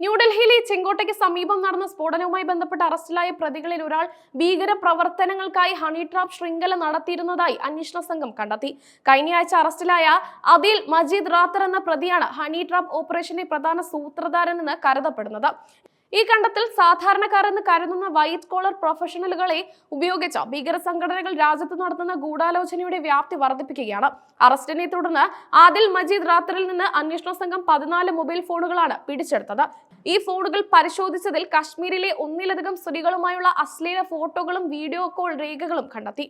ന്യൂഡൽഹിയിലെ ചെങ്കോട്ടയ്ക്ക് സമീപം നടന്ന സ്ഫോടനവുമായി ബന്ധപ്പെട്ട് അറസ്റ്റിലായ പ്രതികളിൽ ഒരാൾ ഭീകര പ്രവർത്തനങ്ങൾക്കായി ഹണി ട്രാപ്പ് ശൃംഖല നടത്തിയിരുന്നതായി അന്വേഷണ സംഘം കണ്ടെത്തി. കഴിഞ്ഞയാഴ്ച അറസ്റ്റിലായ അദിൽ മജീദ് റാത്തർ എന്ന പ്രതിയാണ് ഹണി ട്രാപ്പ് ഓപ്പറേഷന്റെ പ്രധാന സൂത്രധാരനെന്ന് കരുതപ്പെടുന്നത്. ഈ കണ്ടെത്തൽ സാധാരണക്കാർ എന്ന് കരുതുന്ന വൈറ്റ് കോളർ പ്രൊഫഷണലുകളെ ഉപയോഗിച്ച ഭീകര സംഘടനകൾ രാജ്യത്ത് നടത്തുന്ന ഗൂഢാലോചനയുടെ വ്യാപ്തി വർദ്ധിപ്പിക്കുകയാണ്. അറസ്റ്റിനെ തുടർന്ന് ആദിൽ മജീദ് റാത്തറിൽ നിന്ന് അന്വേഷണ സംഘം പതിനാല് മൊബൈൽ ഫോണുകളാണ് പിടിച്ചെടുത്തത്. ഈ ഫോണുകൾ പരിശോധിച്ചതിൽ കശ്മീരിലെ ഒന്നിലധികം സ്ത്രീകളുമായുള്ള അശ്ലീല ഫോട്ടോകളും വീഡിയോ കോൾ രേഖകളും കണ്ടെത്തി.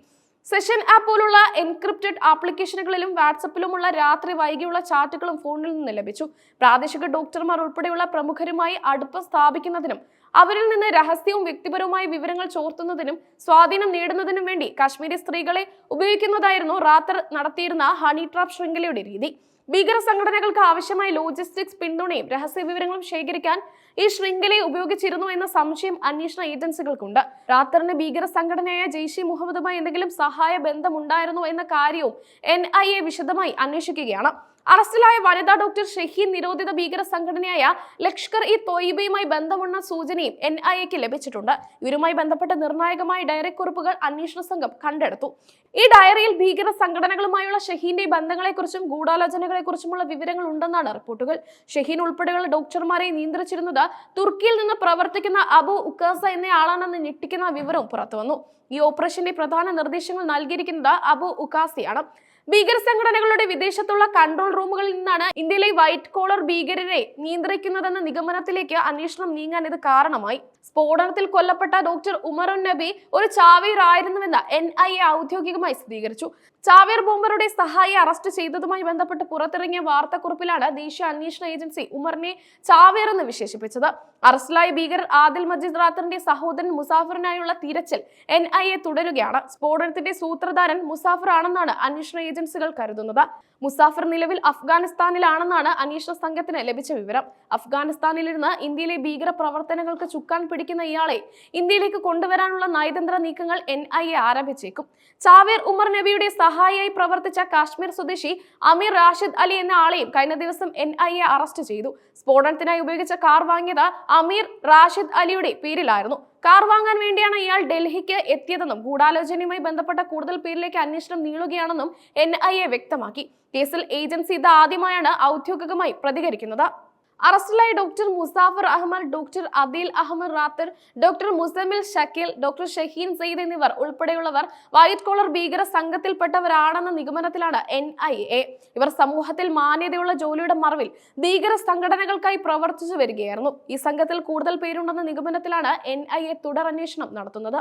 സെഷൻ ആപ്പ് പോലുള്ള എൻക്രിപ്റ്റഡ് ആപ്ലിക്കേഷനുകളിലും വാട്സപ്പിലുമുള്ള രാത്രി വൈകിയുള്ള ചാറ്റുകളും ഫോണിൽ നിന്ന് ലഭിച്ചു. പ്രാദേശിക ഡോക്ടർമാർ ഉൾപ്പെടെയുള്ള പ്രമുഖരുമായി അടുപ്പം സ്ഥാപിക്കുന്നതിനും അവരിൽ നിന്ന് രഹസ്യവും വ്യക്തിപരവുമായ വിവരങ്ങൾ ചോർത്തുന്നതിനും സ്വാധീനം നേടുന്നതിനും വേണ്ടി കാശ്മീരി സ്ത്രീകളെ ഉപയോഗിക്കുന്നതായിരുന്നു റാത്തർ നടത്തിയിരുന്ന ഹണി ട്രാപ്പ് ശൃംഖലയുടെ രീതി. ഭീകര സംഘടനകൾക്ക് ആവശ്യമായ ലോജിസ്റ്റിക്സ് പിന്തുണയും രഹസ്യ വിവരങ്ങളും ശേഖരിക്കാൻ ഈ ശൃംഖലയെ ഉപയോഗിച്ചിരുന്നു എന്ന സംശയം അന്വേഷണ ഏജൻസികൾക്കുണ്ട്. റാത്തറിന് ഭീകര സംഘടനയായ ജെയ്ഷി മുഹമ്മദുമായി എന്തെങ്കിലും സഹായ ബന്ധമുണ്ടായിരുന്നു എന്ന കാര്യവും എൻ ഐ എ വിശദമായി അന്വേഷിക്കുകയാണ്. അറസ്റ്റിലായ വനിതാ ഡോക്ടർ ഷഹീൻ നിരോധിത ഭീകര സംഘടനയായ ലഷ്കർ ഇ തോയിബയുമായി ബന്ധമുള്ള സൂചനയും എൻ ഐ എക്ക് ലഭിച്ചിട്ടുണ്ട്. ഇവരുമായി ബന്ധപ്പെട്ട നിർണായകമായ ഡയറി കുറിപ്പുകൾ അന്വേഷണ സംഘം കണ്ടെടുത്തു. ഈ ഡയറിയിൽ ഭീകര സംഘടനകളുമായുള്ള ഷഹീന്റെ ബന്ധങ്ങളെക്കുറിച്ചും ഗൂഢാലോചനകളെക്കുറിച്ചുമുള്ള വിവരങ്ങൾ ഉണ്ടെന്നാണ് റിപ്പോർട്ടുകൾ. ഷഹീൻ ഉൾപ്പെടെയുള്ള ഡോക്ടർമാരെ നിയന്ത്രിച്ചിരുന്നത് തുർക്കിയിൽ നിന്ന് പ്രവർത്തിക്കുന്ന അബു ഉക്കാസ എന്നയാളാണെന്ന് ഞെട്ടിക്കുന്ന വിവരവും പുറത്തുവന്നു. ഈ ഓപ്പറേഷന്റെ പ്രധാന നിർദ്ദേശങ്ങൾ നൽകിയിരിക്കുന്നത് അബു ഉക്കാസിയാണ്. ഭീകര സംഘടനകളുടെ വിദേശത്തുള്ള കൺട്രോൾ റൂമുകളിൽ നിന്നാണ് ഇന്ത്യയിലെ വൈറ്റ് കോളർ ഭീകരരെ നിയന്ത്രിക്കുന്നതെന്ന നിഗമനത്തിലേക്ക് അന്വേഷണം നീങ്ങാൻ ഇത് കാരണമായി. സ്ഫോടനത്തിൽ കൊല്ലപ്പെട്ട ഡോക്ടർ ഉമറുൻ നബി ഒരു ചാവേർ ആയിരുന്നുവെന്ന് എൻ ഐ എ ഔദ്യോഗികമായി സ്ഥിരീകരിച്ചു. ചാവേർ ബോംബറുടെ സഹായി അറസ്റ്റ് ചെയ്തതുമായി ബന്ധപ്പെട്ട് പുറത്തിറങ്ങിയ വാർത്താക്കുറിപ്പിലാണ് ദേശീയ അന്വേഷണ ഏജൻസി ഉമറിനെ ചാവേർ എന്ന് വിശേഷിപ്പിച്ചത്. അറസ്റ്റിലായ ഭീകരർ ആദിൽ മജീദ് റാത്തറിന്റെ സഹോദരൻ മുസാഫറിനായുള്ള തിരച്ചിൽ എൻ ഐ എ തുടരുകയാണ്. സ്ഫോടനത്തിന്റെ സൂത്രധാരൻ മുസാഫർ ആണെന്നാണ് അന്വേഷണ ഏജൻസികൾ കരുതുന്നത്. മുസാഫർ നിലവിൽ അഫ്ഗാനിസ്ഥാനിലാണെന്നാണ് അന്വേഷണ സംഘത്തിന് ലഭിച്ച വിവരം. അഫ്ഗാനിസ്ഥാനിലിരുന്ന് ഇന്ത്യയിലെ ഭീകര പ്രവർത്തനങ്ങൾക്ക് ചുക്കാൻ പിടിക്കുന്ന ഇയാളെ ഇന്ത്യയിലേക്ക് കൊണ്ടുവരാനുള്ള നയതന്ത്ര നീക്കങ്ങൾ എൻ ഐ എ ആരംഭിച്ചേക്കും. ചാവേർ ഉമർ നബിയുടെ സഹായിയായി പ്രവർത്തിച്ച കാശ്മീർ സ്വദേശി അമീർ റാഷിദ് അലി എന്ന ആളെയും കഴിഞ്ഞ ദിവസം എൻ ഐ എ അറസ്റ്റ് ചെയ്തു. സ്ഫോടനത്തിനായി ഉപയോഗിച്ച കാർ വാങ്ങിയത് അമീർ റാഷിദ് അലിയുടെ പേരിലായിരുന്നു. കാർ വാങ്ങാൻ വേണ്ടിയാണ് ഇയാൾ ഡൽഹിക്ക് എത്തിയതെന്നും ഗൂഢാലോചനയുമായി ബന്ധപ്പെട്ട കൂടുതൽ പേരിലേക്ക് അന്വേഷണം നീളുകയാണെന്നും എൻ വ്യക്തമാക്കി. കേസിൽ ഏജൻസി ഇത് ആദ്യമായാണ് ഔദ്യോഗികമായി പ്രതികരിക്കുന്നത്. അറസ്റ്റിലായ doctor Muzaffar Ahmed doctor Adeel Ahmed Rather doctor Muzammil Shakeel doctor Shaheen Saeed എന്നിവർ ഉൾപ്പെടെയുള്ളവർ വൈറ്റ് കോളർ ഭീകര സംഘത്തിൽപ്പെട്ടവരാണെന്ന നിഗമനത്തിലാണ് എൻ ഐ എ ഇവർ സമൂഹത്തിൽ മാന്യതയുള്ള ജോലിയുടെ മറവിൽ ഭീകര സംഘടനകൾക്കായി പ്രവർത്തിച്ചു വരികയായിരുന്നു. ഈ സംഘത്തിൽ കൂടുതൽ പേരുണ്ടെന്ന നിഗമനത്തിലാണ് എൻ ഐ എ തുടർ അന്വേഷണം നടത്തുന്നത്.